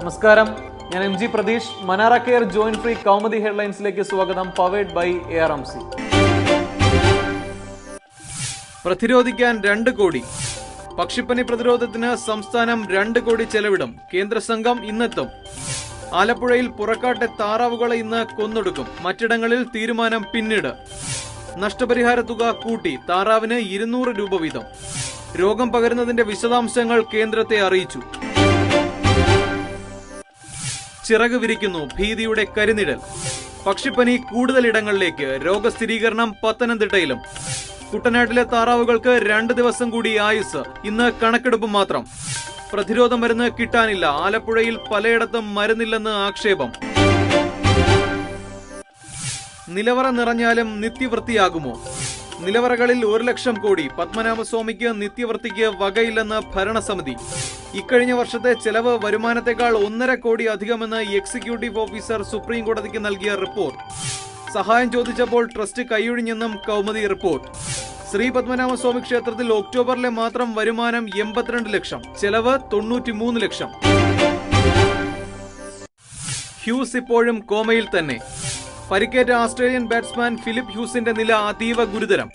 നമസ്കാരം. ഞാൻ M G Prathish. Manara care join free Kaumudi ഹെഡ്ലൈൻസിലേക്ക് സ്വാഗതം. Powered by A R M C. പ്രതിരോധിക്കാൻ രണ്ട് കോടി. പക്ഷിപ്പനി പ്രതിരോധത്തിന് സംസ്ഥാനം രണ്ട് കോടി ചെലവിടും. കേന്ദ്ര സംഘം ഇന്നെത്തും. ആലപ്പുഴയിൽ പുറക്കാട്ടെ താറാവുകളെ ഇന്ന് കൊന്നൊടുക്കും. മറ്റിടങ്ങളിൽ തീരുമാനം പിന്നീട്. നഷ്ടപരിഹാര തുക കൂട്ടി. താറാവിന് ഇരുന്നൂറ് രൂപ വീതം. രോഗം പകരുന്നതിന്റെ വിശദാംശങ്ങൾ കേന്ദ്രത്തെ അറിയിച്ചു. ചിറക് വിരിക്കുന്നു ഭീതിയുടെ കരിനിഴൽ. പക്ഷിപ്പനി കൂടുതൽ ഇടങ്ങളിലേക്ക് രോഗസ്ഥിരീകരണം പത്തനംതിട്ടയിലും. കുട്ടനാട്ടിലെ താറാവുകൾക്ക് രണ്ട് ദിവസം കൂടി ആയുസ് ഇന്ന് കണക്കെടുപ്പ് മാത്രം. പ്രതിരോധ മരുന്ന് കിട്ടാനില്ല ആലപ്പുഴയിൽ പലയിടത്തും മരുന്നില്ലെന്ന് ആക്ഷേപം. നിലവറ നിറഞ്ഞാലും നിത്യവൃത്തിയാകുമോ? നിലവറകളിൽ ഒരു ലക്ഷം കോടി പത്മനാഭസ്വാമിക്ക് നിത്യവൃത്തിക്ക് വകയില്ലെന്ന് ഭരണസമിതി. ഇക്കഴിഞ്ഞ വർഷത്തെ ചെലവ് വരുമാനത്തെക്കാൾ ഒന്നര കോടി അധികമെന്ന് എക്സിക്യൂട്ടീവ് ഓഫീസർ സുപ്രീം കോടതിക്ക് നൽകിയ റിപ്പോർട്ട്. സഹായം ചോദിച്ചപ്പോൾ ട്രസ്റ്റ് കൈയൊഴിഞ്ഞെന്നും കൗമുദി റിപ്പോർട്ട്. ശ്രീ പത്മനാഭസ്വാമി ക്ഷേത്രത്തിൽ ഒക്ടോബറിലെ മാത്രം വരുമാനം എൺപത്തിരണ്ട് ലക്ഷം ചെലവ് തൊണ്ണൂറ്റിമൂന്ന് ലക്ഷം. ഹ്യൂസ് ഇപ്പോഴും കോമയിൽ തന്നെ. പരിക്കേറ്റ ഓസ്ട്രേലിയൻ ബാറ്റ്സ്മാൻ ഫിലിപ്പ് ഹ്യൂസിന്റെ നില അതീവ ഗുരുതരം.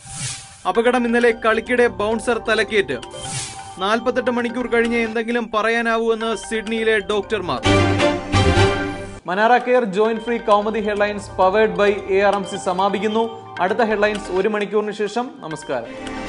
അപകടം ഇന്നലെ കളിക്കിടെ ബൗൺസർ തലക്കേറ്റ്. നാൽപ്പത്തെട്ട് മണിക്കൂർ കഴിഞ്ഞ് എന്തെങ്കിലും പറയാനാവൂവെന്ന് സിഡ്നിയിലെ ഡോക്ടർമാർ. Manara care joint free Kaumudi headlines powered by A R M C സമാപിക്കുന്നു. അടുത്ത ഹെഡ്ലൈൻസ് ഒരു മണിക്കൂറിന് ശേഷം. നമസ്കാരം.